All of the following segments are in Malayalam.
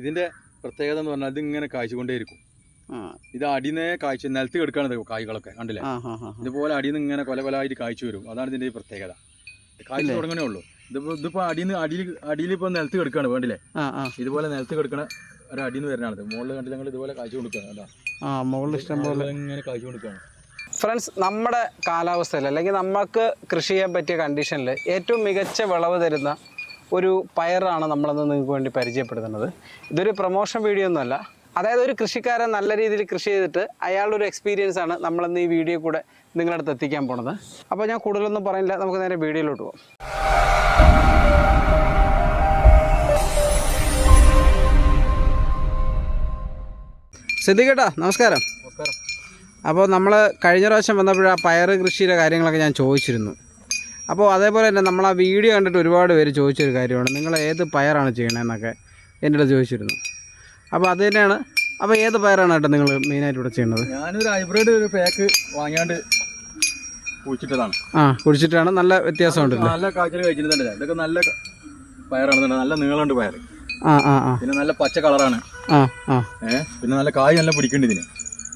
ഇതിന്റെ പ്രത്യേകത എന്ന് പറഞ്ഞാൽ ഇതിങ്ങനെ കായ്ച്ചുകൊണ്ടേയിരിക്കും. ഇരിക്കും ഇത് അടിനെ കായ്ച്ചു നിലത്ത് കിടക്കാണ് കായ്കളൊക്കെ കണ്ടില്ലേ? ഇതുപോലെ അടിയിൽ നിന്ന് ഇങ്ങനെ കൊല കൊലായിട്ട് കായ്ച്ചു വരും. അതാണ് ഇതിന്റെ പ്രത്യേകത. കായ്ച്ചു തുടങ്ങണേ ഉള്ളൂ. ഇതിപ്പോ ഇതിപ്പോ അടിയിൽ നിന്ന് അടിയിൽ അടിയിൽ ഇപ്പൊ നിലത്ത് കിടക്കാണ് വേണ്ടില്ലേ ഇതുപോലെ നിലത്ത് കിടക്കണ ഒരു അടിയിൽ നിന്ന് വരുന്നതാണ് മുകളിൽ കണ്ടില്ല ഞങ്ങൾ ഇതുപോലെ കായ്ച്ചു കൊടുക്കുകയാണ് ആ മുകളിൽ ഇഷ്ടം പോലെ. ഇങ്ങനെ കായ്ച്ചു കൊടുക്കുകയാണ്. ഫ്രണ്ട്സ് നമ്മുടെ കാലാവസ്ഥയിൽ അല്ലെങ്കിൽ നമുക്ക് കൃഷി ചെയ്യാൻ പറ്റിയ കണ്ടീഷനിൽ ഏറ്റവും മികച്ച വിളവ് തരുന്ന ഒരു പയറാണ് നമ്മളന്ന് നിങ്ങൾക്ക് വേണ്ടി പരിചയപ്പെടുത്തുന്നത്. ഇതൊരു പ്രൊമോഷൻ വീഡിയോ ഒന്നുമല്ല. അതായത് ഒരു കൃഷിക്കാരൻ നല്ല രീതിയിൽ കൃഷി ചെയ്തിട്ട് അയാളുടെ ഒരു എക്സ്പീരിയൻസ് ആണ് നമ്മളിന്ന് ഈ വീഡിയോ കൂടെ നിങ്ങളുടെ അടുത്ത് എത്തിക്കാൻ പോണത്. അപ്പോൾ ഞാൻ കൂടുതലൊന്നും പറയില്ല. നമുക്ക് നേരെ വീഡിയോയിലോട്ട് പോകാം സിദ്ദിഖേട്ടാ നമസ്കാരം. നമസ്കാരം. അപ്പോൾ നമ്മൾ കഴിഞ്ഞ പ്രാവശ്യം വന്നപ്പോൾ ആ പയർ കൃഷിയുടെ കാര്യങ്ങളൊക്കെ ഞാൻ ചോദിച്ചിരുന്നു. അപ്പോൾ അതേപോലെ തന്നെ നമ്മൾ ആ വീഡിയോ കണ്ടിട്ട് ഒരുപാട് പേര് ചോദിച്ചൊരു കാര്യമാണ്. നിങ്ങൾ ഏത് പയറാണ് ചെയ്യണതെന്നൊക്കെ എന്റെ അടുത്ത് ചോദിച്ചിരുന്നു. അപ്പോൾ അത് തന്നെയാണ്. അപ്പോൾ ഏത് പയറാണ് കേട്ടോ നിങ്ങൾ മെയിനായിട്ട് ഇവിടെ ചെയ്യുന്നത് ഞാനൊരു ഹൈബ്രിഡ് ഒരു പാക്ക് വാങ്ങിയാണ്ട് കുഴിച്ചിട്ടതാണ്. ആ കുഴിച്ചിട്ടാണ്. നല്ല വ്യത്യാസമുണ്ടല്ലോ നല്ല കാച്ചിൽ കഴിച്ചിട്ട് ഇതൊക്കെ നല്ല പയറാണ് നല്ല നീളമുണ്ട് പയർ ആ ആ ആ. പിന്നെ നല്ല പച്ച കളറാണ്. ആ ആ. ഏഹ് പിന്നെ നല്ല കായ് നല്ല പിടിക്കുന്നുണ്ട് ഇതിന്.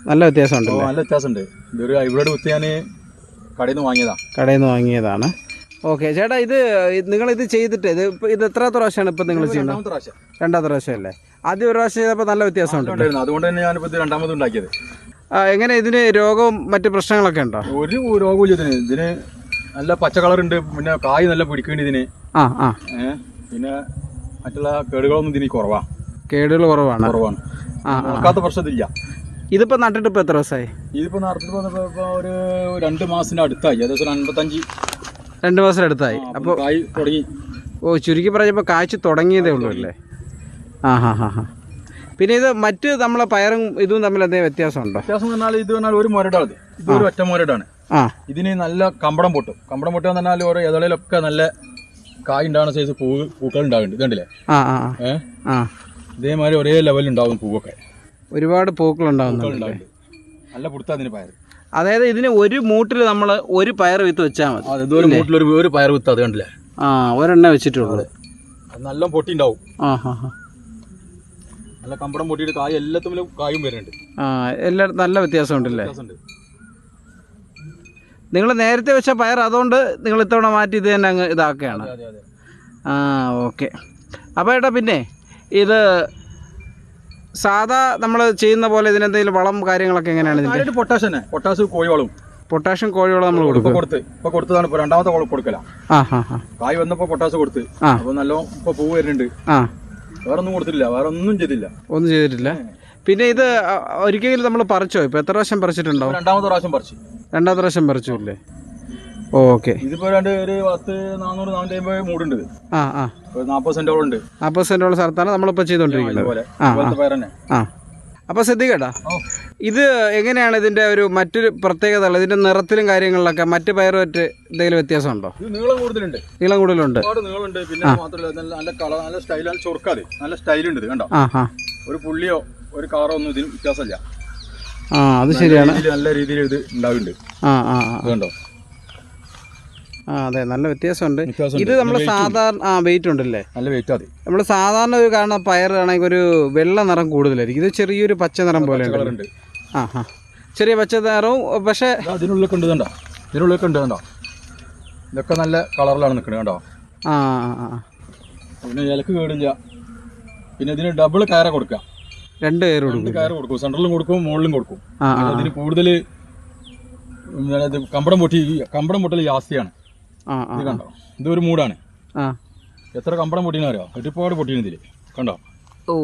നല്ല വ്യത്യാസമുണ്ട് നല്ല വ്യത്യാസമുണ്ട്. ഇതൊരു ഹൈബ്രിഡ് കുത്തി ഞാൻ കടയിൽ നിന്ന് വാങ്ങിയതാ. കടയിൽ നിന്ന് വാങ്ങിയതാണ്. ഓക്കെ ചേട്ടാ ഇത് നിങ്ങൾ ഇത് ചെയ്തിട്ട് ഇത് ഇത് എത്ര പ്രാവശ്യമാണ് ഇപ്പം നിങ്ങൾ ചെയ്യുന്നത് രണ്ടാമത്തെ പ്രാവശ്യം. അല്ലേ ആദ്യ ഒരു പ്രാവശ്യം ചെയ്തപ്പോൾ നല്ല ഉണ്ടായിരുന്നു. അതുകൊണ്ട് തന്നെ ഞാനിപ്പോൾ ഇത് രണ്ടാമത് ഉണ്ടാക്കിയത്. എങ്ങനെ ഇതിന് രോഗവും മറ്റു പ്രശ്നങ്ങളൊക്കെ ഉണ്ടോ? ഒരു രോഗവും ഇതിന്. ഇതിന് നല്ല പച്ച കളർ ഉണ്ട് പിന്നെ കായ് നല്ല പിടിക്കുന്നുണ്ട് ഇതിന്. ആ ആ. പിന്നെ മറ്റുള്ള കേടുകളൊന്നും ഇതിന് കുറവാണ് കേടുകൾ കുറവാണ്. കുറവാണ്. ആ പ്രശ്നത്തില്ല. ഇതിപ്പോൾ നട്ടിട്ട് ഇപ്പൊ എത്ര ദിവസമായി ഇതിപ്പോ നടത്തിട്ട് വന്നപ്പോ ഒരു രണ്ട് മാസത്തിന്റെ അടുത്തായി. ഏകദേശം അൻപത്തഞ്ച് രണ്ട് മാസം അടുത്തായി. അപ്പോൾ കായ് തുടങ്ങി. ഓ ചുരുക്കി പറഞ്ഞപ്പോൾ കാഴ്ച തുടങ്ങിയതേ ഉള്ളൂ അല്ലേ? ആ ഹാ ഹാ ഹാ. പിന്നെ ഇത് മറ്റ് നമ്മളെ പയറും ഇതും തമ്മിൽ എന്തെങ്കിലും വ്യത്യാസമുണ്ടോ? വ്യത്യാസം എന്ന് പറഞ്ഞാൽ ഇത് പറഞ്ഞാൽ ഒരു മുരടാണ് ഇത്. ഇത് ഒരു ഒറ്റ മുരടാണ്. ആ. ഇതിന് നല്ല കമ്പടം പൊട്ടും. കമ്പടം പൊട്ടുക എന്ന് പറഞ്ഞാൽ ഓരോ ഇതളിലൊക്കെ നല്ല കായ് ഉണ്ടാകുന്ന സൈസ് പൂ പൂക്കൾ ഉണ്ടാകുന്നുണ്ട്. ഇതുണ്ടല്ലേ? ആ ആ ആ. ഏഹ് ഇതേമാതിരി ഒരേ ലെവലിൽ ഉണ്ടാവും പൂവൊക്കെ. ഒരുപാട് പൂക്കളുണ്ടാവുന്നുണ്ട്. ഉണ്ടാവുന്നുണ്ട് നല്ല പുടുത്ത അതിന് പയർ അതായത് ഇതിന് ഒരു മൂട്ടിൽ നമ്മൾ ഒരു പയർ വിത്ത് വെച്ചാൽ മതി. ഇതൊരു വീട്ടിലൊരു ഒരു പയർ വിത്ത് അത് കണ്ടില്ലേ? ആ ഒരെണ്ണ വെച്ചിട്ടുള്ളത് നല്ല പൊട്ടി ഉണ്ടാവും ആ ഹാ ഹാ. നല്ല കമ്പടം പൊട്ടിയിട്ട് കായ് എല്ലാത്തിലും കായും വരുന്നുണ്ട്. ആ എല്ലായിടത്തും നല്ല വ്യത്യാസം ഉണ്ടല്ലേ നിങ്ങൾ നേരത്തെ വെച്ച പയർ അതുകൊണ്ട് നിങ്ങൾ ഇത്തവണ മാറ്റി ഇത് തന്നെ അങ്ങ് ഇതാക്കുകയാണ്. ആ ഓക്കെ. അപ്പോൾ ഏട്ടാ പിന്നെ ഇത് സാധാ നമ്മൾ ചെയ്യുന്ന പോലെ ഇതിനെന്തെങ്കിലും വളം കാര്യങ്ങളൊക്കെ എങ്ങനെയാണ് പൊട്ടാഷ്യം പൊട്ടാഷ് കോഴിവളവും. പൊട്ടാഷ് കോഴിവളും പൊട്ടാഷ്യം കോഴിവളം നമ്മൾ കൊടുക്കും കൊടുത്ത് ഇപ്പൊ കൊടുത്തതാണ് ഇപ്പൊ രണ്ടാമത്തെ വളം കൊടുക്കല. കായ് വന്നപ്പോ പൊട്ടാസ് കൊടുത്ത്. അപ്പൊ നല്ല ഇപ്പൊ പൂ വരുന്നുണ്ട്. ആ. വേറെ ഒന്നും കൊടുത്തിട്ടില്ല. വേറെ ഒന്നും ചെയ്തില്ല. ഒന്നും ചെയ്തിട്ടില്ല. പിന്നെ ഇത് ഒരിക്കലും നമ്മൾ പറിച്ചോ? ഇപ്പൊ എത്ര പ്രാവശ്യം പറിച്ചിട്ടുണ്ടോ രണ്ടാമത്തെ പ്രാവശ്യം പറിച്ചു. രണ്ടാമത്തെ പ്രാവശ്യം പറിച്ചു ഇല്ലേ ഓക്കെ. ഇതിപ്പോ രണ്ട് ഒരു പത്ത് നാനൂറ് നാനൂറ്റി അമ്പത് മൂടുണ്ട്. ആ ആ. നാപ്പത് സെന്റോളം ഉണ്ട്. നാപ്പത് സെന്റോളം സ്ഥലത്താണ് നമ്മളിപ്പോ ചെയ്തോണ്ടിരിക്കുന്നത്. ആ, അപ്പോൾ ശ്രദ്ധിക്കട്ടാ. ഇത് എങ്ങനെയാണ് ഇതിന്റെ ഒരു മറ്റൊരു പ്രത്യേകത ഉള്ളത്? ഇതിന്റെ നിറത്തിലും കാര്യങ്ങളിലൊക്കെ മറ്റ് പയറുമറ്റ് എന്തെങ്കിലും വ്യത്യാസമുണ്ടോ? നീളം കൂടുതലുണ്ട്. നീളം കൂടുതലുണ്ട്. നീളമുണ്ട്. പിന്നെ മാത്രമല്ല നല്ല കളർ നല്ല സ്റ്റൈൽ നല്ല ചൊറുക്കാത് നല്ല സ്റ്റൈലുണ്ട് ഉണ്ട് കണ്ടോ? ഒരു പുള്ളിയോ ഒരു കാറോ ഒന്നും ഇതിന് വ്യത്യാസമില്ല. ആ അത് ശരിയാണ്. നല്ല രീതിയിൽ ഇത് ഉണ്ടാവുന്നുണ്ട്. ആ ആ കണ്ടോ? ആ അതെ. നല്ല വ്യത്യാസമുണ്ട്. ഇത് നമ്മൾ സാധാരണ ആ വെയിറ്റ് ഉണ്ടല്ലേ? നല്ല വെയിറ്റ് അതെ നമ്മൾ സാധാരണ ഒരു കാരണം പയർ ആണെങ്കിൽ ഒരു വെള്ള നിറം കൂടുതലായിരിക്കും. ഇത് ചെറിയൊരു പച്ച നിറം പോലെ ഉണ്ട് ആ ആ ചെറിയ പച്ച നിറവും പക്ഷേ അതിനുള്ളിൽ ഇതിനുള്ളിലൊക്കെ ഇതിനുള്ളിൽ കണ്ടോ? ഇതിനുള്ളിലൊക്കെ കണ്ടോ? ഇതൊക്കെ നല്ല കളറിലാണ് നിൽക്കുന്നത് കണ്ടോ? ആ പിന്നെ ഇലക്ക് കേടില്ല. പിന്നെ ഇതിന് ഡബിൾ കയറ കൊടുക്കുക രണ്ട് കയറ് കൊടുക്കും. കയറ് കൊടുക്കും. സെൻട്രലും കൊടുക്കും മുകളിലും കൊടുക്കും. ആ കൂടുതൽ കമ്പടം പൊട്ടി കമ്പടം പൊട്ടൽ ജാസ്തിയാണ്. ആ ആ ഇത് കണ്ടോ? ഇതൊരു മൂടാണ്. ആ. എത്ര കമ്പടം പൊട്ടിയെന്ന് അറിയോ? ഒരുപാട് പൊട്ടിയാണ് ഇതിൽ കണ്ടോ? ഓ.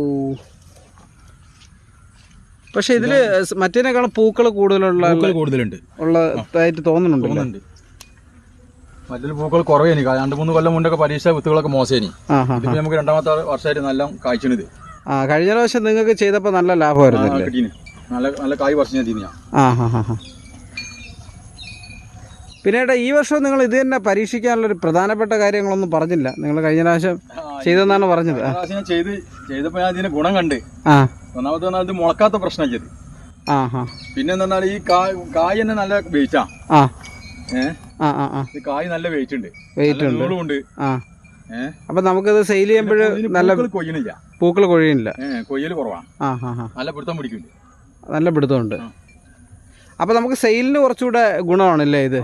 പക്ഷെ ഇതിൽ മറ്റേനേക്കാളും പൂക്കൾ കൂടുതലുള്ള പൂക്കൾ കൂടുതലുണ്ട്. ഉള്ളതായിട്ട് തോന്നുന്നുണ്ട്. തോന്നുന്നുണ്ട് മറ്റൊരു പൂക്കൾ കുറവേനി രണ്ട് മൂന്ന് കൊല്ലം മുണ്ടൊക്കെ പരീക്ഷ വിത്തുകളൊക്കെ മോശേനി. ആ ആ ഇതിപ്പോ നമുക്ക് രണ്ടാമത്തെ വർഷമായിട്ട് നല്ല കായ്ച്ചണിത്. ആ കഴിഞ്ഞ പ്രാവശ്യം നിങ്ങൾക്ക് ചെയ്തപ്പോൾ നല്ല ലാഭമായിരുന്നില്ലേ? നല്ല നല്ല കായ് വർഷം ഞാൻ ആ ഹാ ഹാ ഹാ പിന്നെ ഏട്ടാ ഈ വർഷം നിങ്ങൾ ഇത് തന്നെ പരീക്ഷിക്കാനുള്ള ഒരു പ്രധാനപ്പെട്ട കാര്യങ്ങളൊന്നും പറഞ്ഞില്ല. നിങ്ങൾ കഴിഞ്ഞ പ്രാവശ്യം ചെയ്തെന്നാണ് പറഞ്ഞത്. പ്രാവശ്യം ചെയ്ത് ഞാൻ ഗുണം കണ്ട്. ആ. ഒന്നാമത്തെ പറഞ്ഞാൽ ഇത് മുളക്കാത്ത പ്രശ്നം ചെയ്ത് ആ. ഹാ പിന്നെ പറഞ്ഞാൽ ഈ കായ് കായ് തന്നെ നല്ല വെയിറ്റാ. ആ. ഏഹ് ആ ആ ആ. ഇത് കായ് നല്ല വെയിറ്റ് ഉണ്ട്. വെയിറ്റ് ഉണ്ട് ആ. ഏഹ് അപ്പം നമുക്കിത് സെയിൽ ചെയ്യുമ്പോൾ നല്ല പൂക്കൾ കൊയ്യണില്ല. പൂക്കൾ കൊഴിയില്ല ഏഹ് കൊയ്യൽ കുറവാണ് ആ ഹാ ഹാ നല്ല പിടുത്തം പിടിക്കുന്നുണ്ട് നല്ല പിടുത്തമുണ്ട്. അപ്പോൾ നമുക്ക് സെയിലിന് കുറച്ചുകൂടെ ഗുണമാണല്ലേ ഇത്?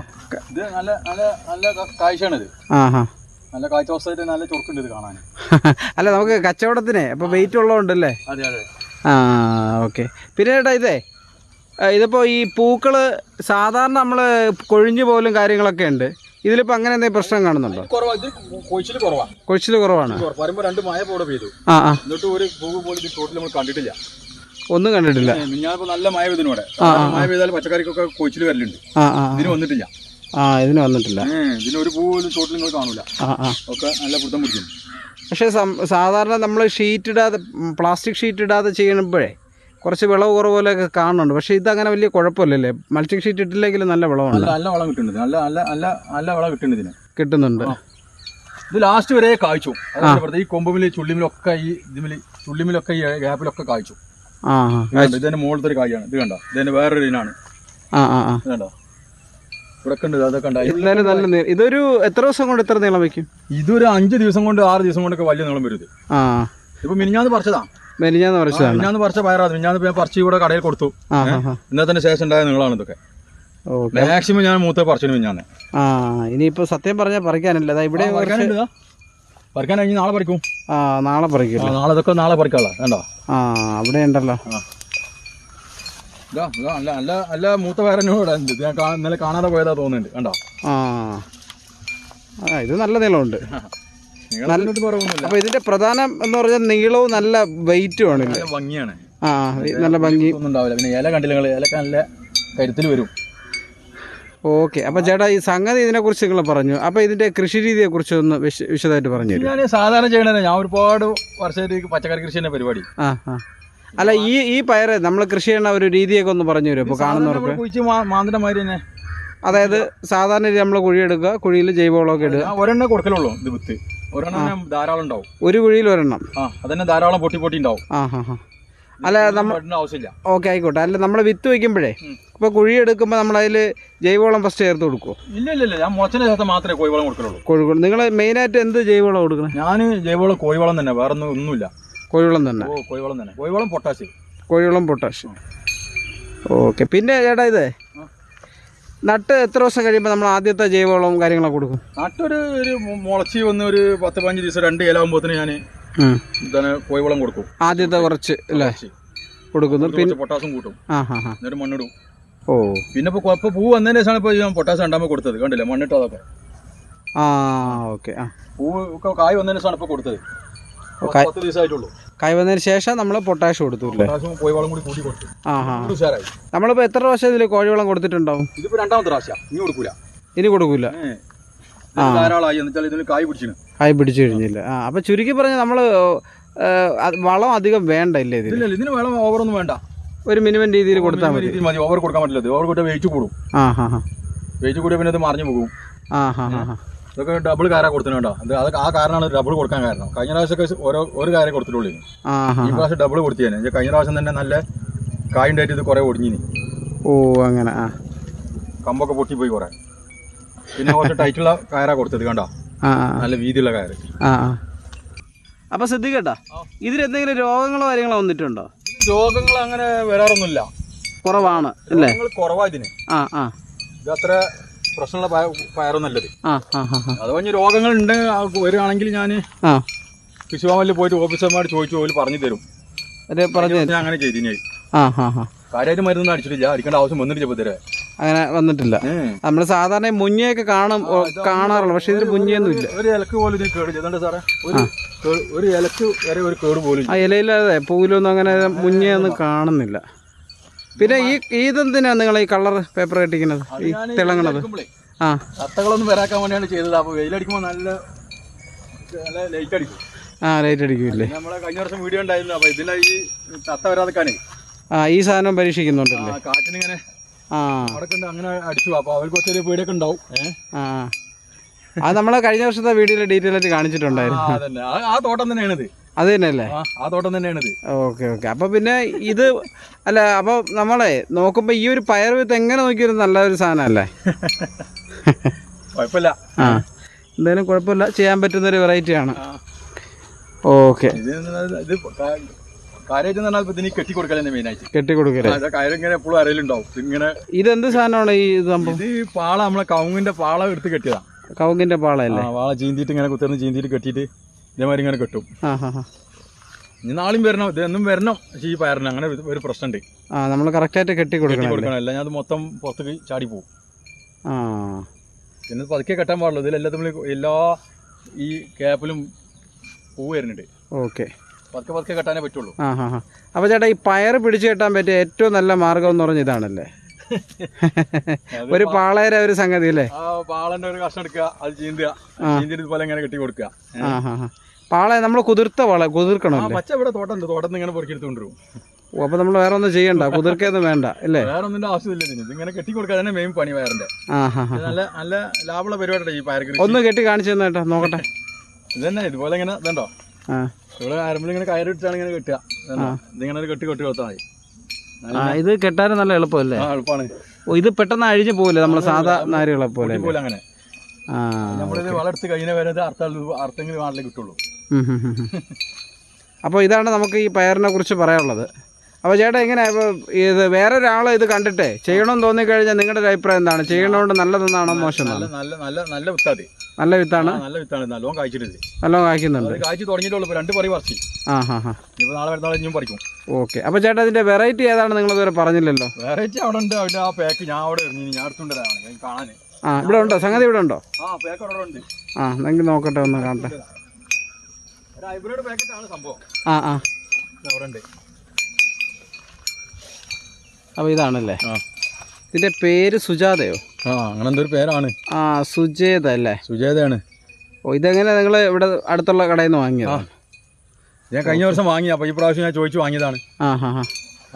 ഇത് നല്ല നല്ല നല്ല കാഴ്ചയാണിത്. ആ നല്ല കാഴ്ച വസ്തുവായിട്ട് നല്ല ചൊറുക്കുണ്ട് ഇത് കാണാൻ. അല്ല നമുക്ക് കച്ചവടത്തിനെ അപ്പോൾ വെയിറ്റ് ഉള്ളതുകൊണ്ടല്ലേ? അതെ അതെ. ആ ഓക്കെ. പിന്നെ ചേട്ടാ ഇതേ ഇതിപ്പോ ഇതിപ്പോൾ ഈ പൂക്കൾ സാധാരണ നമ്മൾ കൊഴിഞ്ഞു പോലും കാര്യങ്ങളൊക്കെ ഉണ്ട്. ഇതിലിപ്പോൾ അങ്ങനെ എന്തെങ്കിലും പ്രശ്നം കാണുന്നുണ്ടോ? കുറവാ ഇത് കൊയ്ച്ചിൽ കുറവാ. കൊഴിച്ചിൽ കുറവാണ്. രണ്ട് മഴ പോടെ പെയ്തു ആ എന്നിട്ട് ഒരു പൂവ് പോലും നമ്മൾ കണ്ടിട്ടില്ല. ഒന്നും കണ്ടിട്ടില്ല. ഞാനിപ്പോ നല്ല മഴ പെയ്തിനോടെ മഴ പെയ്താൽ പച്ചക്കറിക്കൊക്കെ കൊച്ചിൽ വരലുണ്ട്. ഇതിന് വന്നിട്ടില്ല. ആ ഇതിന് വന്നിട്ടില്ല. ഇതിന് ഒരു പോലും ടോട്ടിൽ നിങ്ങൾ കാണൂല. ഒക്കെ നല്ല പുത്തം പിടിക്കും. പക്ഷേ സാധാരണ നമ്മൾ ഷീറ്റ് ഇടാതെ പ്ലാസ്റ്റിക് ഷീറ്റ് ഇടാതെ ചെയ്യുമ്പോഴേ കുറച്ച് വിളവ് കുറവുപോലെയൊക്കെ കാണുന്നുണ്ട്. പക്ഷേ ഇതങ്ങനെ വലിയ കുഴപ്പമില്ലല്ലേ? മൾച്ചിങ് ഷീറ്റ് ഇട്ടില്ലെങ്കിലും നല്ല വിളവാണ്. നല്ല വളം കിട്ടുന്നുണ്ട്. നല്ല നല്ല നല്ല നല്ല വളം കിട്ടുന്നുണ്ട് ഇതിന്. കിട്ടുന്നുണ്ട്. ഇത് ലാസ്റ്റ് വരെ കായ്ച്ചു. ഈ കൊമ്പുമിൽ ചുള്ളിമിലൊക്കെ ഈ ഇതിമിൽ ചുള്ളിമിലൊക്കെ ഈ ഗ്യാപ്പിലൊക്കെ കായ്ച്ചു? ഇതിന്റെ മുകളിലത്തെ ഒരു കായാണ് ഇത് കണ്ടോ? ഇതിന്റെ വേറൊരു ഇനാണ് ആ ആ ആ. കണ്ടോ? നല്ല ഇതൊരു എത്ര ദിവസം കൊണ്ട് എത്ര നീളം വെക്കും ഇതൊരു അഞ്ച് ദിവസം കൊണ്ട് ആറ് ദിവസം കൊണ്ടൊക്കെ വലിയ നീളം വരും ഇത്. ആ. ഇപ്പൊ മിനിഞ്ഞാന്ന് പറിച്ചതാ. മെലിഞ്ഞാന്ന് പറിച്ചതാണ്. മിനിഞ്ഞാന്ന് പറിച്ച പയറാത് മിനിഞ്ഞാന്ന് ഞാൻ പറിച്ച് ഇവിടെ കടയിൽ കൊടുത്തു. ഇന്നത്തെ ശേഷം ഉണ്ടായ നീളാണ് ഇതൊക്കെ. ഓക്കെ. മാക്സിമം ഞാൻ മൂത്ത പറിച്ചു മിനിഞ്ഞാന്ന്. ആ ഇനിയിപ്പോ സത്യം പറഞ്ഞാൽ പറിക്കാനില്ല. ഇവിടെ. പറിക്കാൻ കഴിഞ്ഞ് നാളെ പറിക്കും. ആ നാളെ പറിക്കും നാളെ ഇതൊക്കെ നാളെ പറിക്കാനുള്ള വേണ്ടോ ആ അവിടെ ഉണ്ടല്ലോ. അല്ല നല്ല നല്ല മൂത്ത വേറെ ഉണ്ട്. ഞാൻ ഇന്നലെ കാണാതെ പോയതാ തോന്നുന്നുണ്ട് കണ്ടോ? ആ. ഇത് നല്ല നീളമുണ്ട്. അപ്പൊ ഇതിന്റെ പ്രധാനം എന്ന് പറഞ്ഞാൽ നീളവും നല്ല വെയിറ്റും ആണ് ഭംഗിയാണ്. ആ നല്ല ഭംഗി. ഒന്നും ഉണ്ടാവില്ല. പിന്നെ ഇല കണ്ടില്ല ഇലക്ക നല്ല കരുത്തിൽ വരും. ഓക്കെ. അപ്പൊ ചേട്ടാ ഈ സംഗതി ഇതിനെ കുറിച്ച് നിങ്ങൾ പറഞ്ഞു. അപ്പൊ ഇതിന്റെ കൃഷി രീതിയെ കുറിച്ച് ഒന്ന് വിശദമായിട്ട് പറഞ്ഞു ഞാൻ സാധാരണ ചെയ്യണത്. ഞാൻ ഒരുപാട് വർഷത്തേക്ക് പച്ചക്കറി കൃഷി തന്നെ പരിപാടി. ആ ആ. അല്ല ഈ ഈ പയറ് നമ്മൾ കൃഷി ചെയ്യുന്ന ഒരു രീതിയൊക്കെ ഒന്ന് പറഞ്ഞു തരും ഇപ്പോൾ കാണുന്നവർക്ക്? കുഴിച്ച് തന്നെ. അതായത് സാധാരണ രീതി നമ്മൾ കുഴിയെടുക്കുക കുഴിയിൽ ജൈവവളമൊക്കെ ഇടുക. ഒരെണ്ണം കൊടുക്കലുള്ളൂ ഇത് വിത്ത്. ഒരെണ്ണം ധാരാളം ഉണ്ടാവും. ഒരു കുഴിയിൽ ഒരെണ്ണം. ആ അതന്നെ ധാരാളം പൊട്ടി പൊട്ടി ഉണ്ടാവും. ആ ഹാ ഹാ അല്ല നമ്മൾ ആവശ്യമില്ല. ഓക്കെ ആയിക്കോട്ടെ. അല്ല നമ്മൾ വിത്ത് വെക്കുമ്പോഴേ ഇപ്പൊ കുഴി എടുക്കുമ്പോൾ നമ്മൾ അതിൽ ജൈവവളം ഫസ്റ്റ് ചേർത്ത് കൊടുക്കുമോ ഇല്ല ഇല്ല ഇല്ല. ഞാൻ മുളച്ചതിന് ശേഷം മാത്രമേ കോഴിവളം കൊടുക്കുള്ളൂ കോഴി നിങ്ങൾ മെയിനായിട്ട് എന്ത് ജൈവവളം കൊടുക്കണം? ഞാൻ ജൈവവളം കോഴിവളം തന്നെ. വേറെ ഒന്നും ഒന്നുമില്ല. കോഴിവളം തന്നെ. ഓ കോഴിവളം തന്നെ. കോഴിവളം പൊട്ടാശ് കോഴിവളം പൊട്ടാഷ് ഓക്കെ. പിന്നെ ചേട്ടാ ഇത് നട്ട് എത്ര ദിവസം കഴിയുമ്പോൾ നമ്മൾ ആദ്യത്തെ ജൈവവളവും കാര്യങ്ങളൊക്കെ കൊടുക്കും? നട്ടൊരു ഒരു മുളച്ചി വന്ന് ഒരു പത്ത് പതിനഞ്ച് ദിവസം രണ്ട് ഇലാകുമ്പോഴത്തേന് ഞാൻ കോഴിവളം കൊടുക്കും. ആദ്യത്തെ കുറച്ച് അല്ലേ. കൊടുക്കുന്നു. പിന്നെ പൊട്ടാസും കൂട്ടും. എന്നിട്ട് മണ്ണിടും. ഓ. പിന്നെ ഇപ്പോൾ ഇപ്പോൾ പൂ വന്നതിന് ശേഷമാണ് ഇപ്പോൾ ഞാൻ പൊട്ടാസ് രണ്ടാമത് കൊടുത്തത്. കണ്ടില്ലേ? മണ്ണിട്ട് അതൊക്കെ. ആ ഓക്കെ ആ. പൂ ഒക്കെ കായ് വന്നതിന് ശേഷമാണ് ഇപ്പോൾ കൊടുത്തത്. പത്ത് ദിവസമായിട്ടുള്ളൂ. കായ് വന്നതിന് ശേഷം നമ്മൾ പൊട്ടാഷ് കൊടുത്തു നമ്മളിപ്പോ പൊട്ടാസും കോഴിവളം കൂടി കൂട്ടി കൊടുത്തു. ആ ഹാ ഇത് ഉഷാറായി. നമ്മളിപ്പോൾ എത്ര പ്രാവശ്യം ഇതിൽ കോഴിവളം കൊടുത്തിട്ടുണ്ടാവും? ഇതിപ്പോൾ രണ്ടാമത്തെ പ്രാവശ്യം. ഇനി കൊടുക്കൂല. ഇനി കൊടുക്കൂല. ധാരാളമായി. എന്നുവെച്ചാൽ ഇതിന് കായ് പിടിച്ചിന്. കായ് പിടിച്ചു കഴിഞ്ഞില്ല. ആ അപ്പൊ ചുരുക്കി പറഞ്ഞ നമ്മൾ വളം അധികം വേണ്ട ഇല്ലേ ഇതിന് വളം ഇതിന് വളം ഓവറൊന്നും വേണ്ട. ഒരു മിനിമം രീതിയിൽ കൊടുത്താൽ മതി. മതി. ഓവർ കൊടുക്കാൻ പറ്റില്ല ഓവർ കൊടുത്താൽ വെയിറ്റ് കൂടും. ആ ഹാ ഹാ. വെയിറ്റ് കൂടിയ പിന്നെ അത് മറിഞ്ഞു പോകും. ആ ഹാ ഹാ ഇതൊക്കെ ഡബിൾ കാര കൊടുത്തു കേട്ടോ. അത് ആ കാരണമാണ് ഡബിൾ കൊടുക്കാൻ കാരണം. കഴിഞ്ഞ പ്രാവശ്യമൊക്കെ ഓരോ ഒരു കാര്യം കൊടുത്തിട്ടുള്ളൂ ഈ പ്രാവശ്യം ഡബിൾ കൊടുത്തേനെ കഴിഞ്ഞ പ്രാവശ്യം തന്നെ നല്ല കായുണ്ടായിട്ട് ഇത് കുറേ ഒടിഞ്ഞിനി ഓ അങ്ങനെ ആ. കമ്പൊക്കെ പൊട്ടിപ്പോയി കുറേ. പിന്നെ കുറച്ച് ടൈറ്റുള്ള കയറാ കൊടുത്തത് കണ്ടോ? നല്ല വീതിയുള്ള കയറ് ആ അപ്പോൾ ശ്രദ്ധിക്കട്ടാ. ഇതിലെന്തെങ്കിലും രോഗങ്ങളോ കാര്യങ്ങളോ വന്നിട്ടുണ്ടോ? രോഗങ്ങൾ അങ്ങനെ വരാറൊന്നുമില്ല. കുറവാണ് അല്ലേ? കുറവാ ഇതിന്. ആ ആ. ഇത് അത്ര പ്രശ്നമുള്ള പയ- പയറൊന്നല്ലത്. കഴിഞ്ഞ് രോഗങ്ങൾ ഉണ്ട് വരികയാണെങ്കിൽ ഞാൻ കൃഷിഭവനിൽ പോയിട്ട് ഓഫീസർമാർ ചോദിച്ചു പോലും പറഞ്ഞു തരും. പറഞ്ഞു അങ്ങനെ ചെയ്തിനായി ആ ആ ഹാ കാര്യമായിട്ട് മരുന്നൊന്നും അടിച്ചിട്ടില്ല. അടിക്കേണ്ട ആവശ്യം വന്നിട്ട് തരാം അങ്ങനെ വന്നിട്ടില്ല. നമ്മൾ സാധാരണ മുഞ്ഞയൊക്കെ കാണും കാണാറുള്ളു പക്ഷെ ഇതിന് ഇതിൽ മുഞ്ഞയൊന്നും ഇല്ല. ഒരു ഇലക്ക് പോലും ഇതിന് കേട് ചെയ്തോണ്ട് സാറേ? ഒരു ഇലക്ക് വരെ ഒരു കേട് പോലും ആ ഇലയില്ലാതെ പൂവിലൊന്നും അങ്ങനെ മുഞ്ഞയൊന്നും കാണുന്നില്ല. പിന്നെ ഈ ഇതെന്തിനാ നിങ്ങൾ ഈ കളർ പേപ്പർ കെട്ടിക്കുന്നത്? ഈ തിളങ്ങണത്? ആ. തത്തകളൊന്നും വരാക്കാൻ വേണ്ടിയാണ് ചെയ്തത്. അപ്പോൾ വെയിലടിക്കുമ്പോൾ നല്ല നല്ല ലൈറ്റ് അടിക്കും. ആ ലൈറ്റ് അടിക്കില്ലേ? നമ്മളെ കഴിഞ്ഞ വർഷം വീഡിയോ ഉണ്ടായിരുന്നു. അപ്പോൾ ഇതിലെ ഈ തത്ത വരാതെക്കാനേ ആ ഈ സാധനം പരീക്ഷിക്കുന്നുണ്ടല്ലേ? കാറ്റിനിങ്ങനെ അങ്ങനെ അടിച്ചു. അപ്പോൾ അവർക്ക് കുറച്ചൊരു പേടിയൊക്കെ ഉണ്ടാവും. ഏഹ് അത് നമ്മളെ കഴിഞ്ഞ വർഷത്തെ വീഡിയോയിൽ ഡീറ്റെയിൽ ആയിട്ട് കാണിച്ചിട്ടുണ്ടായിരുന്നു. അതന്നെ. ആ- തോട്ടം തന്നെയാണിത്. അത് തന്നെയല്ലേ? ആ തോട്ടം തന്നെയാണിത്. Okay okay. അപ്പോൾ പിന്നെ ഇത് അല്ല അപ്പോൾ നമ്മളെ നോക്കുമ്പോൾ ഈ ഒരു പയർ വിത്ത് എങ്ങനെ നോക്കിയൊരു നല്ലൊരു സാധനമല്ലേ? കുഴപ്പമില്ല. ആ. എന്തായാലും കുഴപ്പമില്ല. ചെയ്യാൻ പറ്റുന്ന ഒരു വെറൈറ്റിയാണ്. ഓക്കെ. ഇത് എന്ന് പറഞ്ഞാൽ ഇത് കാ- കാര്യമായിട്ട് എന്ന് പറഞ്ഞാൽ ഇതിന് കെട്ടി കൊടുക്കലെന്നെ മെയിനായിട്ട് കെട്ടിക്കൊടുക്കരുത് കയറ് ഇങ്ങനെ എപ്പോഴും അരയിലുണ്ടാവും ഇങ്ങനെ ഇതെന്ത് സാധനമാണ് ഈ സംഭവം? ഇത് പാള നമ്മളെ കവുങ്ങിന്റെ പാള എടുത്ത് കെട്ടിയതാ. കവുങ്ങിന്റെ പാളയല്ലേ? ആ, വാള ചീന്തിയിട്ട് ഇങ്ങനെ കുത്തിർന്ന് ചീന്തിയിട്ട് കെട്ടിയിട്ട് ഇതേമാതിരി ഇങ്ങനെ കെട്ടും. ആ ഹാ ഹാ. ഇനി നാളെയും വരണം. ഇതെന്നും വരണം. പക്ഷേ ഈ പയറിന് അങ്ങനെ ഒരു- ഒരു പ്രശ്നമുണ്ട്. ആ നമ്മൾ കറക്റ്റായിട്ട് കെട്ടി കെട്ടി കൊടുക്കണം കൊടുക്കണം അല്ല ഞാൻ അത് മൊത്തം പുറത്തേക്ക് ചാടി പോകും. ആ. പിന്നെ പതുക്കെ കെട്ടാൻ പാടുള്ളൂ. ഇതിലെല്ലാത്തും എല്ലാ ഈ ക്യാപ്പിലും പൂ വരുന്നുണ്ട്. ഓക്കെ. പതുക്കെ പതുക്കെ കെട്ടാനേ പറ്റുള്ളൂ. ആ ഹാ ഹാ അപ്പോൾ ചേട്ടാ ഈ പയർ പിടിച്ചു കെട്ടാൻ പറ്റിയ ഏറ്റവും നല്ല മാർഗം എന്ന് പറഞ്ഞ ഇതാണല്ലേ? ഒരു പാളയര ഒരു സംഗതി അല്ലേ? പാളന്റെ ഒരു കഷ്ണം എടുക്കുക അത് ചീന്തുക. ചീന്തിട്ട് ഇതുപോലെ ഇങ്ങനെ കെട്ടി കൊടുക്കുക. ആ ഹാ ഹാ പാള നമ്മൾ കുതിർത്ത പാള ആ കുതിർക്കണമല്ലേ പച്ച ഇവിടെ തോട്ടം തോട്ടം ഇങ്ങനെ പൊറുക്കി എടുത്തുകൊണ്ടിരും ഓ അപ്പോൾ നമ്മൾ വേറെ ഒന്നും ചെയ്യണ്ട. കുതിർക്കൊന്നും വേണ്ട അല്ലേ? വേറെ ഒന്നിന്റെ ആവശ്യമില്ല ഇതിന്. ഇതിങ്ങനെ കെട്ടി കൊടുക്കുക തന്നെ മെയിൻ പണി വയറിന്റെ നല്ല നല്ല ലാഭമുള്ള പരിപാടിയാണ് ഈ പയർ ഒന്ന് കെട്ടി കാണിച്ചു തന്നെ കേട്ടോ നോക്കട്ടെ. ഇതന്നെ ഇതുപോലെ ഇങ്ങനെ ഇതുണ്ടോ? ആ. ഇവിടെ ആരമ്പിൽ ഇങ്ങനെ കയറിട്ടാണ് ഇങ്ങനെ കെട്ടുക? ഇതിങ്ങനെ ഒരു കെട്ടി കെട്ടി കൊടുത്താൽ മതി. ആ ഇത് കെട്ടാനും നല്ല എളുപ്പമല്ലേ? ആ എളുപ്പമാണ് ഓ ഇത് പെട്ടെന്ന് അഴിഞ്ഞു പോകില്ല നമ്മൾ സാധാ നാരികളെ പോലെ അല്ലേ? പോലെ അങ്ങനെ. ആ നമ്മളിത് വളർത്ത് കഴിഞ്ഞ വരെ ഇത് അർത്ഥം അർത്ഥമെങ്കിൽ നാട്ടിൽ കിട്ടുള്ളൂ അപ്പോൾ ഇതാണ് നമുക്ക് ഈ പയറിനെ കുറിച്ച് പറയാനുള്ളത്. അപ്പോൾ ചേട്ടാ ഇങ്ങനെ ഇപ്പോൾ ഇത് വേറെ ഒരാൾ ഇത് കണ്ടിട്ടേ ചെയ്യണമെന്ന് തോന്നിക്കഴിഞ്ഞാൽ നിങ്ങളുടെ ഒരു അഭിപ്രായം എന്താണ്? ചെയ്യണോണ്ട് നല്ലതെന്നാണോ മോശം നല്ല നല്ല നല്ല നല്ല വിത്താത് നല്ല വിത്താണ്? നല്ല വിത്താണ്. നല്ലോണം കായ്ച്ചിട്ടുണ്ട്. നല്ലോണം കായ്ക്കുന്നുണ്ട്. കായ്ച്ചു തുടങ്ങിയിട്ടുള്ളൂ. രണ്ട് പറി പറിച്ചു. ആ ഹാ ഹാ. നാളെ ഇനിയും പറിക്കും. ഓക്കെ. അപ്പോൾ ചേട്ടാ ഇതിന്റെ വെറൈറ്റി ഏതാണ് നിങ്ങൾ ഇതുവരെ പറഞ്ഞില്ലല്ലോ? വെറൈറ്റി അവിടെ ഉണ്ട്. അവിടെ ആ പാക്ക് ഞാൻ അവിടെ എറിഞ്ഞു ഞാൻ കാണാന്. ആ ഇവിടെ ഉണ്ടോ? സംഗതി ഇവിടെ ഉണ്ടോ? ആ പാക്ക് അവിടെ ഉണ്ട്. ആ എങ്കിൽ നോക്കട്ടെ ഒന്ന് കാണട്ടെ. അപ്പൊ ഹൈബ്രിഡ് പാക്കറ്റ് ആണ് സംഭവം. ആ ആ. ഇത് അവിടെ ഉണ്ട്. അപ്പോൾ ഇതാണല്ലേ? ഇതിന്റെ ഇതിന്റെ പേര് സുജാതയോ? ആ അങ്ങനെ എന്തൊരു പേരാണ്? ആ സുജേത അല്ലേ? സുജേതയാണ്. ഓ ഇതെങ്ങനെ നിങ്ങൾ ഇവിടെ അടുത്തുള്ള കടയിൽ നിന്ന് വാങ്ങിയത് ഞാൻ കഴിഞ്ഞ വർഷം വാങ്ങി അപ്പൊ ഈ പ്രാവശ്യം ഞാൻ ചോദിച്ചു വാങ്ങിയതാണ്. ആ ഹാ ഹാ.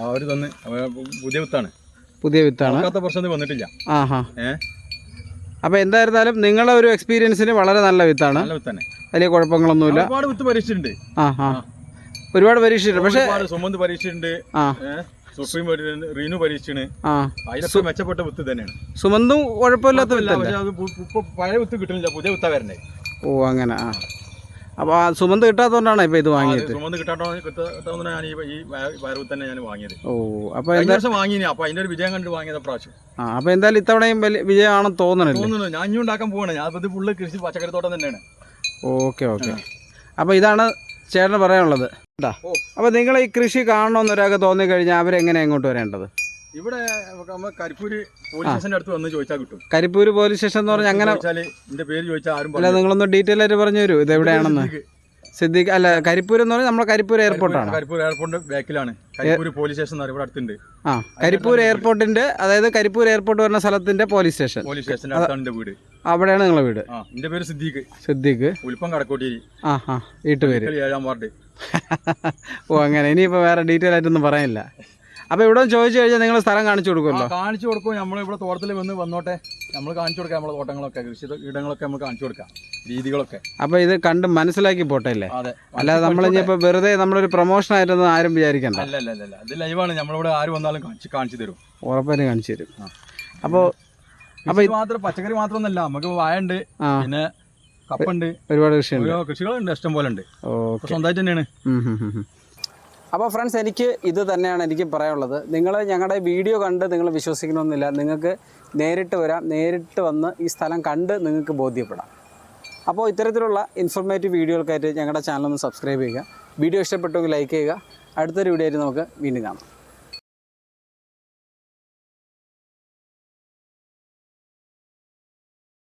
അവർ തന്ന്. പുതിയ വിത്താണ്. പുതിയ വിത്താണ്. നോക്കാത്ത പ്രശ്നം വന്നിട്ടില്ല. ആ ഹാ. ഏ? അപ്പോൾ എന്തായിരുന്നാലും നിങ്ങളെ ഒരു എക്സ്പീരിയൻസിന് വളരെ നല്ല വിത്താണ്. നല്ല വിത്ത് തന്നെ വലിയ കുഴപ്പങ്ങളൊന്നുമില്ല. ഒരുപാട് വിത്ത് പരീക്ഷിച്ചിട്ടുണ്ട്. ആ ആ ഒരുപാട് പരീക്ഷിച്ചിട്ടുണ്ട്. പക്ഷേ സുമന്ത് പരീക്ഷിച്ചിട്ടുണ്ട്. ആ. ഏഹ് സുപ്രീം റീനു അതിലൊക്കെ മെച്ചപ്പെട്ട വിത്ത് തന്നെയാണ്. സുമന്തും കുഴപ്പമില്ലാത്ത ഇപ്പൊ പഴയ വിത്ത് കിട്ടുന്നില്ല പുതിയ വിത്താ വരണേ ഓ അങ്ങനെ ആ. അപ്പോൾ ആ സുമന്ത് കിട്ടാത്തതുകൊണ്ടാണ് ഇപ്പോൾ ഇത് വാങ്ങിയത്? സുമന്ത് കിട്ടാത്തതുകൊണ്ടാണ് ഞാൻ ഈ വയറ് തന്നെ ഞാൻ വാങ്ങിയത്. ഓ അപ്പോൾ കഴിഞ്ഞ എന്താ വർഷം വാങ്ങിനി അപ്പൊ അതിന്റെ ഒരു വിജയം കണ്ടിട്ട് വാങ്ങിയത് പ്രാവശ്യം. ആ അപ്പോൾ എന്തായാലും ഇത്തവണയും വിജയമാണെന്ന് തോന്നണല്ലോ? തോന്നുന്നു. ഞാൻ ഇനി ഉണ്ടാക്കാൻ പോവാണ്. ഞാൻ ഇത് ഫുള്ള് കൃഷി പച്ചക്കറി തോട്ടം തന്നെയാണ്. Okay okay. അപ്പോൾ ഇതാണ് ചേട്ടന് പറയാനുള്ളത്. കേട്ടാ അപ്പൊ അപ്പോൾ നിങ്ങൾ ഈ കൃഷി കാണണമെന്ന് ഒരാൾക്ക് തോന്നിക്കഴിഞ്ഞാൽ അവരെങ്ങനെ ഇങ്ങോട്ട് വരേണ്ടത്? ഇവിടെ കരിപ്പൂര് പോലീസ് സ്റ്റേഷന്റെ അടുത്ത് വന്ന് ചോദിച്ചാൽ കിട്ടും. കരിപ്പൂർ പോലീസ് സ്റ്റേഷൻ എന്ന് പറഞ്ഞാൽ അങ്ങനെ ചോദിച്ചാൽ എന്റെ പേര് ചോദിച്ചാൽ ആരും അല്ല നിങ്ങളൊന്ന് ഡീറ്റെയിൽ ആയിട്ട് പറഞ്ഞു തരൂ ഇത് എവിടെയാണെന്ന്. സിദ്ദിഖ് അല്ല കരിപ്പൂർ എന്ന് പറഞ്ഞാൽ നമ്മുടെ കരിപ്പൂർ എയർപോർട്ടാണ്. കരിപ്പൂർ എയർപോർട്ടിന്റെ ബാക്കിലാണ്. കരിപ്പൂർ പോലീസ് സ്റ്റേഷൻ ഇവിടെ അടുത്തുണ്ട്. ആ കരിപ്പൂർ എയർപോർട്ടിന്റെ അതായത് കരിപ്പൂർ എയർപോർട്ട് വരുന്ന സ്ഥലത്തിന്റെ പോലീസ് സ്റ്റേഷൻ. പോലീസ് സ്റ്റേഷന്റെ അടുത്താണ് വീട്. അവിടെയാണ് നിങ്ങളെ വീട്? എന്റെ പേര് സിദ്ദീഖ്. സിദ്ദിഖ്. ഉൽപ്പം കടക്കോട്ടേരി ആ ആ വീട്ടുപേര്. ഏഴാം വാർഡ്. ഓ അങ്ങനെ. ഇനിയിപ്പോ വേറെ ഡീറ്റെയിൽ ആയിട്ടൊന്നും പറയാനില്ല അപ്പോൾ ഇവിടെ ചോദിച്ചു കഴിഞ്ഞാൽ നിങ്ങൾ സ്ഥലം കാണിച്ചു കൊടുക്കുമല്ലോ? കാണിച്ചു കൊടുക്കും. നമ്മൾ ഇവിടെ തോട്ടത്തിൽ വന്ന് വന്നോട്ടെ. നമ്മൾ കാണിച്ചു കൊടുക്കാം നമ്മളെ തോട്ടങ്ങളൊക്കെ കൃഷി ഇടങ്ങളൊക്കെ നമ്മൾ കാണിച്ചു കൊടുക്കാം രീതികളൊക്കെ. അപ്പൊ ഇത് കണ്ട് മനസ്സിലാക്കി പോട്ടെ അല്ലേ? അല്ലാതെ നമ്മൾ ഇനിയിപ്പോ വെറുതെ നമ്മളൊരു പ്രൊമോഷൻ ആയിട്ടൊന്നും ആരും വിചാരിക്കണ്ട. അല്ല അല്ല അല്ല അല്ല. ഇത് ലൈവാണ്. നമ്മളിവിടെ ആര് വന്നാലും കാണിച്ചു കാണിച്ചു തരും. ഉറപ്പായിട്ടും കാണിച്ചു തരും. അപ്പൊ അപ്പോൾ അപ്പൊ ഇത് മാത്രം പച്ചക്കറി മാത്രമൊന്നല്ല. നമുക്ക് വാഴണ്ട് പിന്നെ കപ്പുണ്ട് ഒരുപാട് കൃഷിയുണ്ട്. ഓരോ കൃഷികളുണ്ട് ഇഷ്ടം പോലെ ഉണ്ട് സ്വന്തമായിട്ട് തന്നെയാണ്. അപ്പോൾ ഫ്രണ്ട്സ് എനിക്ക് ഇത് തന്നെയാണ് എനിക്ക് പറയാനുള്ളത്. നിങ്ങൾ ഞങ്ങളുടെ വീഡിയോ കണ്ട് നിങ്ങൾ വിശ്വസിക്കണമെന്നില്ല. നിങ്ങൾക്ക് നേരിട്ട് വരാം. നേരിട്ട് വന്ന് ഈ സ്ഥലം കണ്ട് നിങ്ങൾക്ക് ബോധ്യപ്പെടാം. അപ്പോൾ ഇത്തരത്തിലുള്ള ഇൻഫോർമേറ്റീവ് വീഡിയോകൾക്കായിട്ട് ഞങ്ങളുടെ ചാനൽ ഒന്ന് സബ്സ്ക്രൈബ് ചെയ്യുക. വീഡിയോ ഇഷ്ടപ്പെട്ടെങ്കിൽ ലൈക്ക് ചെയ്യുക. അടുത്തൊരു വീഡിയോ ആയിട്ട് നമുക്ക് വീണ്ടും കാണാം.